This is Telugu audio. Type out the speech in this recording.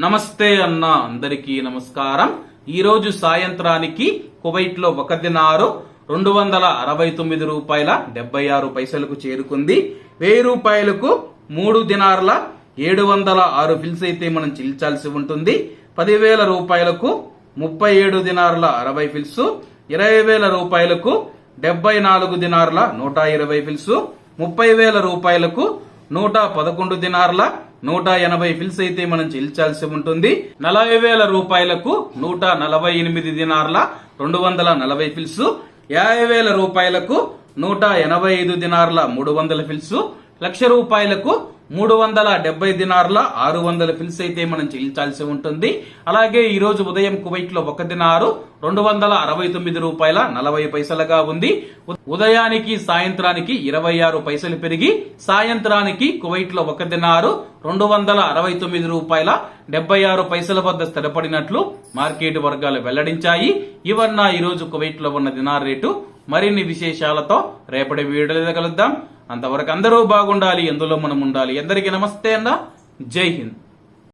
నమస్తే అన్న అందరికీ నమస్కారం. ఈరోజు సాయంత్రానికి కువైట్లో ఒక దినారు రెండు వందల అరవై తొమ్మిది రూపాయల డెబ్బై ఆరు పైసలకు చేరుకుంది. వెయ్యి రూపాయలకు మూడు దినార్ల ఏడు వందల ఆరు ఫిల్స్ అయితే మనం చెల్లించాల్సి ఉంటుంది. పదివేల రూపాయలకు ముప్పై ఏడు దినార్ల అరవై ఫిల్స్ ఇరవై వేల రూపాయలకు డెబ్బై నాలుగు దినార్ల నూట ఇరవై ఫిల్స్ ముప్పై వేల రూపాయలకు నూట పదకొండు దినార్ల నూట ఎనభై ఫిల్స్ అయితే మనం చెల్లించాల్సి ఉంటుంది. నలభై వేల రూపాయలకు నూట నలభై ఎనిమిది దినార్ల రెండు వందల నలభై ఫిల్స్. యాభై వేల రూపాయలకు నూట ఎనభై ఐదు దినార్ల మూడు వందల ఫిల్స్. లక్ష రూపాయలకు మూడు వందల డెబ్బై దినార్ల ఆరు వందల ఫిల్స్ అయితే మనం చెల్లించాల్సి ఉంటుంది. అలాగే ఈ రోజు ఉదయం కువైట్లో ఒక దినారు రెండు వందల అరవై తొమ్మిది రూపాయల నలభై పైసలుగా ఉంది. ఉదయానికి సాయంత్రానికి ఇరవై ఆరు పైసలు పెరిగి సాయంత్రానికి కువైట్లో ఒక దినారు రెండు వందల అరవై తొమ్మిది రూపాయల డెబ్బై ఆరు పైసల వద్ద స్థిరపడినట్లు మార్కెట్ వర్గాలు వెల్లడించాయి. ఇవన్న ఈరోజు కువైట్లో కువైట్లో ఉన్న దినార్ రేటు మరిన్ని విశేషాలతో రేపటి వీడియోలో కలుద్దాం. అంతవరకు అందరూ బాగుండాలి ఎందులో మనం ఉండాలి. అందరికీ నమస్తే అన్న. జై హింద్.